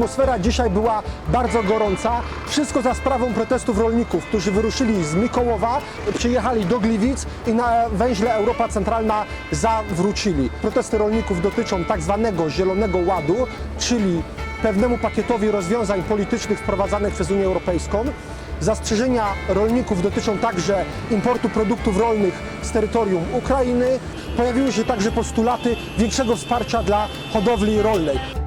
atmosfera dzisiaj była bardzo gorąca. Wszystko za sprawą protestów rolników, którzy wyruszyli z Mikołowa, przyjechali do Gliwic i na węźle Europa Centralna zawrócili. Protesty rolników dotyczą tak zwanego Zielonego Ładu, czyli pewnemu pakietowi rozwiązań politycznych wprowadzanych przez Unię Europejską. Zastrzeżenia rolników dotyczą także importu produktów rolnych z terytorium Ukrainy. Pojawiły się także postulaty większego wsparcia dla hodowli rolnej.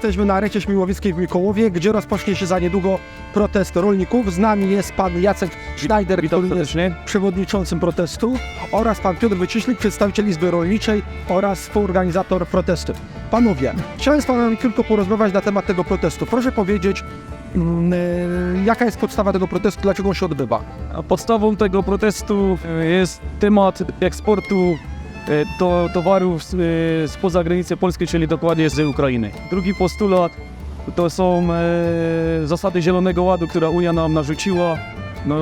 Jesteśmy na arecie Śmiłowickiej w Mikołowie, gdzie rozpocznie się za niedługo protest rolników. Z nami jest pan Jacek Schneider, który jest serdecznie. przewodniczącym protestu oraz pan Piotr Wyciślik, przedstawiciel Izby Rolniczej oraz współorganizator protestu. Panowie, chciałem z panami tylko porozmawiać na temat tego protestu. Proszę powiedzieć, mm, e, jaka jest podstawa tego protestu, dlaczego on się odbywa? A Podstawą tego protestu e, jest temat eksportu to, towarów z- e, spoza granicy polskiej, czyli dokładnie z Ukrainy. Drugi postulat to są e, zasady Zielonego Ładu, które Unia nam narzuciła. No,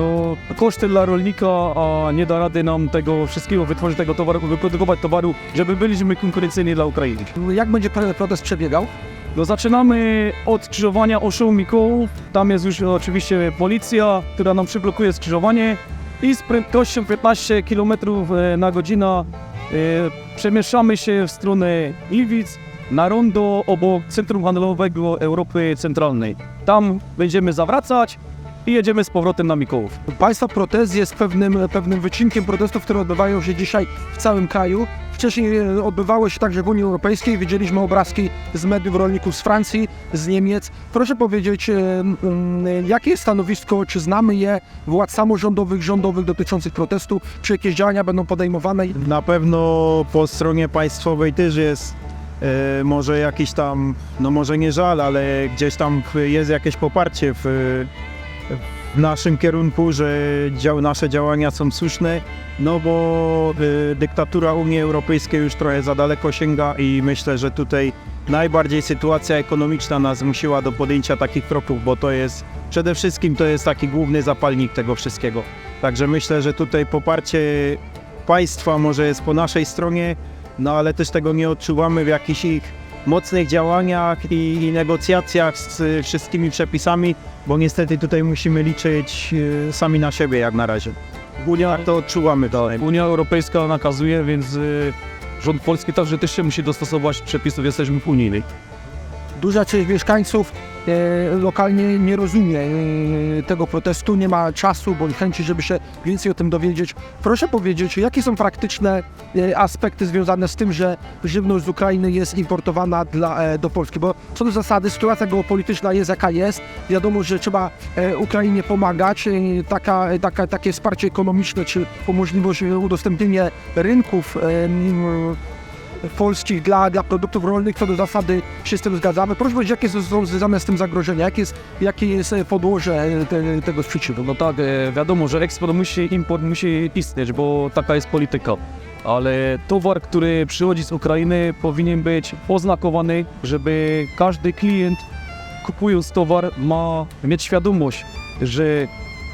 koszty dla rolnika, a nie da rady nam tego wszystkiego wytworzyć tego towaru, wyprodukować towaru, żeby byliśmy konkurencyjni dla Ukrainy. Jak będzie pro- protest przebiegał? No zaczynamy od skrzyżowania Oszu Mikołów. Tam jest już oczywiście policja, która nam przyblokuje skrzyżowanie i z prędkością 15 km na godzinę e, przemieszczamy się w stronę Gliwic na rondo obok Centrum Handlowego Europy Centralnej. Tam będziemy zawracać i jedziemy z powrotem na Mikołów. Państwa protest jest pewnym, pewnym wycinkiem protestów, które odbywają się dzisiaj w całym kraju. Wcześniej e, odbywały się także w Unii Europejskiej. Widzieliśmy obrazki z mediów rolników z Francji, z Niemiec. Proszę powiedzieć, e, jakie jest stanowisko, czy znamy je władz samorządowych, rządowych dotyczących protestu, czy jakieś działania będą podejmowane? Na pewno po stronie państwowej też jest e, może jakiś tam, no może nie żal, ale gdzieś tam jest jakieś poparcie w, w naszym kierunku, że dział, nasze działania są słuszne, no bo e, dyktatura Unii Europejskiej już trochę za daleko sięga i myślę, że tutaj najbardziej sytuacja ekonomiczna nas zmusiła do podjęcia takich kroków, bo to jest przede wszystkim to jest taki główny zapalnik tego wszystkiego. Także myślę, że tutaj poparcie państwa może jest po naszej stronie, no ale też tego nie odczuwamy w jakichś ich mocnych działaniach i, i negocjacjach z wszystkimi przepisami, bo niestety tutaj musimy liczyć y, sami na siebie jak na razie. Unia, Tak to odczuwamy tutaj. Unia Europejska nakazuje, więc y, rząd polski także też się musi dostosować przepisów, jesteśmy w unijnej. Duża część mieszkańców e, lokalnie nie rozumie e, tego protestu, nie ma czasu bądź chęci, żeby się więcej o tym dowiedzieć. Proszę powiedzieć, jakie są praktyczne e, aspekty związane z tym, że żywność z Ukrainy jest importowana dla, e, do Polski? Bo co do zasady sytuacja geopolityczna jest jaka jest. Wiadomo, że trzeba e, Ukrainie pomagać. E, taka, taka, takie wsparcie ekonomiczne czy możliwość e, udostępnienia rynków e, polskich dla, dla produktów rolnych, co do zasady się z tym zgadzamy. Proszę powiedzieć, jakie są związane z tym zagrożenia, jakie jest, jakie jest e, podłoże e, te, tego sprzeciwu? No tak, e, wiadomo, że eksport musi, import musi istnieć, bo taka jest polityka. Ale towar, który przychodzi z Ukrainy, powinien być oznakowany, żeby każdy klient kupując towar ma mieć świadomość, że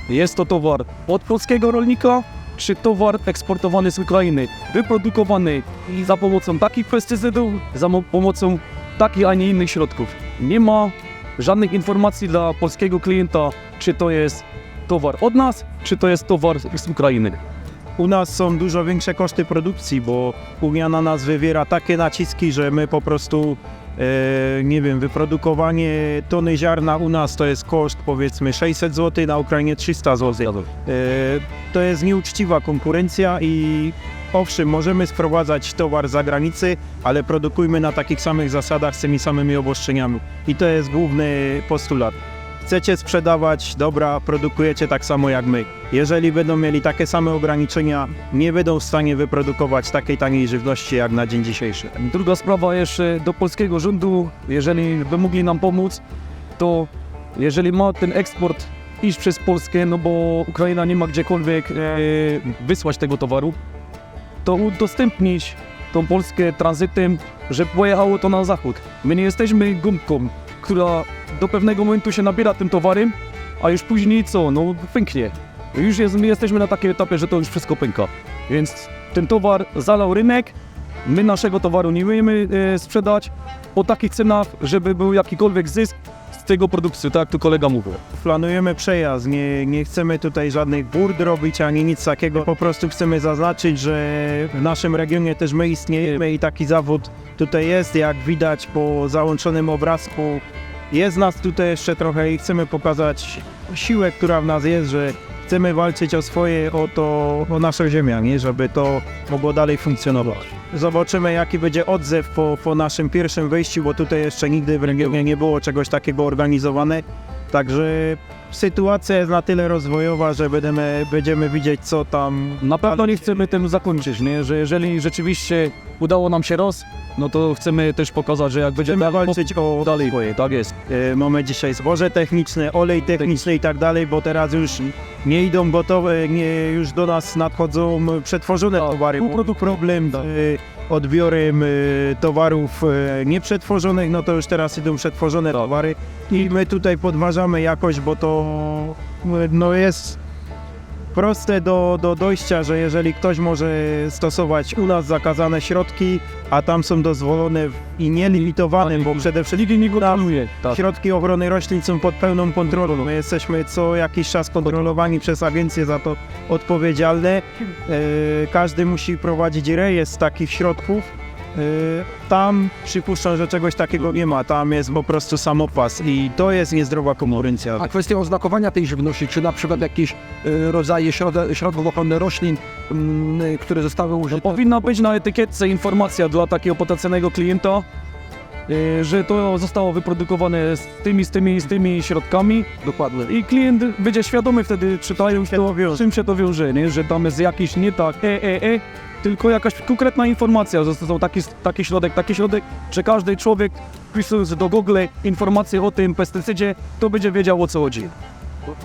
jest to towar od polskiego rolnika, czy towar eksportowany z Ukrainy, wyprodukowany za pomocą takich pestycydów, za mo- pomocą takich, a nie innych środków. Nie ma żadnych informacji dla polskiego klienta, czy to jest towar od nas, czy to jest towar z Ukrainy. U nas są dużo większe koszty produkcji, bo Unia na nas wywiera takie naciski, że my po prostu, nie wiem, wyprodukowanie tony ziarna u nas to jest koszt powiedzmy 600 zł, na Ukrainie 300 zł. E, to jest nieuczciwa konkurencja i owszem, możemy sprowadzać towar z zagranicy, ale produkujmy na takich samych zasadach z tymi samymi obostrzeniami. I to jest główny postulat. Chcecie sprzedawać, dobra, produkujecie tak samo jak my. Jeżeli będą mieli takie same ograniczenia, nie będą w stanie wyprodukować takiej taniej żywności jak na dzień dzisiejszy. Druga sprawa jeszcze do polskiego rządu, jeżeli by mogli nam pomóc, to jeżeli ma ten eksport iść przez Polskę, no bo Ukraina nie ma gdziekolwiek e, wysłać tego towaru, to udostępnić tą Polskę tranzytem, że pojechało to na zachód. My nie jesteśmy gumką, która do pewnego momentu się nabiera tym towarem a już później co, no pęknie. Już jest, my jesteśmy na takim etapie, że to już wszystko pęka. Więc ten towar zalał rynek, my naszego towaru nie umiemy e, sprzedać po takich cenach, żeby był jakikolwiek zysk z tego produkcji, tak jak tu kolega mówił. Planujemy przejazd, nie, nie chcemy tutaj żadnych burd robić ani nic takiego. Po prostu chcemy zaznaczyć, że w naszym regionie też my istniejemy i taki zawód tutaj jest. Jak widać po załączonym obrazku, jest nas tutaj jeszcze trochę i chcemy pokazać siłę, która w nas jest, że chcemy walczyć o swoje, o to, o naszą ziemię, nie? żeby to mogło dalej funkcjonować. Zobaczymy, jaki będzie odzew po, po naszym pierwszym wyjściu, bo tutaj jeszcze nigdy w regionie nie było czegoś takiego organizowane. Także sytuacja jest na tyle rozwojowa, że będziemy, będziemy widzieć, co tam. Na pewno nie chcemy tym zakończyć, nie? że jeżeli rzeczywiście udało nam się roz, no to chcemy też pokazać, że jak będzie Będziemy dalej, walczyć o dalej, swoje. tak jest. E, Mamy dzisiaj zboże techniczne, olej techniczny i tak dalej, bo teraz już nie idą gotowe, nie, już do nas nadchodzą przetworzone Tak, towary. Był produkt problem z e, odbiorem e, towarów e, nieprzetworzonych, no to już teraz idą przetworzone towary. I my tutaj podważamy jakość, bo to e, no jest proste do, do dojścia, że jeżeli ktoś może stosować u nas zakazane środki, a tam są dozwolone w- i nielimitowane, bo przede wszystkim nie kontroluje. Tak. Środki ochrony roślin są pod pełną kontrolą. My jesteśmy co jakiś czas kontrolowani przez agencje za to odpowiedzialne. E, każdy musi prowadzić rejestr takich środków. E, tam przypuszczam, że czegoś takiego nie ma. Tam jest po prostu samopas i to jest niezdrowa konkurencja. A kwestia oznakowania tej żywności, czy na przykład jakieś y, rodzaje środ- środków ochrony roślin, mm, y, które zostały użyte. powinna być na etykietce informacja dla takiego potencjalnego klienta, y, że to zostało wyprodukowane z tymi, z tymi, z tymi środkami Dokładnie. i klient będzie świadomy wtedy czytając to to, czym się to wiąże, nie? że tam jest jakiś nie tak, e, e, e, tylko jakaś konkretna informacja, że są taki, taki środek, taki środek, że każdy człowiek wpisując do Google informacje o tym pestycydzie, to będzie wiedział o co chodzi.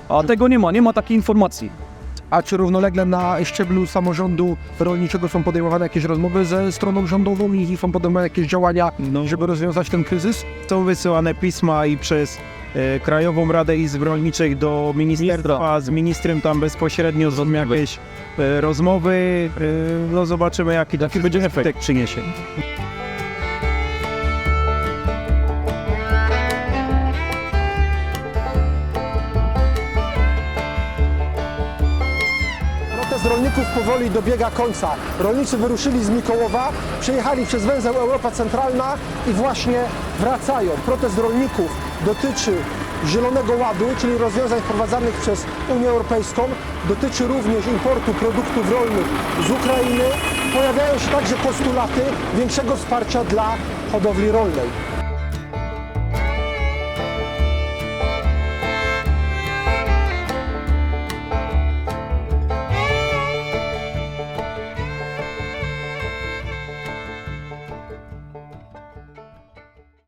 A tego nie ma, nie ma takiej informacji. A czy równolegle na szczeblu samorządu rolniczego są podejmowane jakieś rozmowy ze stroną rządową i są podejmowane jakieś działania, No. żeby rozwiązać ten kryzys? Są wysyłane pisma i przez e, Krajową Radę Izb Rolniczych do ministerstwa, z ministrem tam bezpośrednio są jakieś e, rozmowy. E, no zobaczymy jaki, Jaki będzie efekt. efekt przyniesie. Rolników powoli dobiega końca. Rolnicy wyruszyli z Mikołowa, przejechali przez węzeł Europa Centralna i właśnie wracają. Protest rolników dotyczy Zielonego Ładu, czyli rozwiązań wprowadzanych przez Unię Europejską. Dotyczy również importu produktów rolnych z Ukrainy. Pojawiają się także postulaty większego wsparcia dla hodowli rolnej.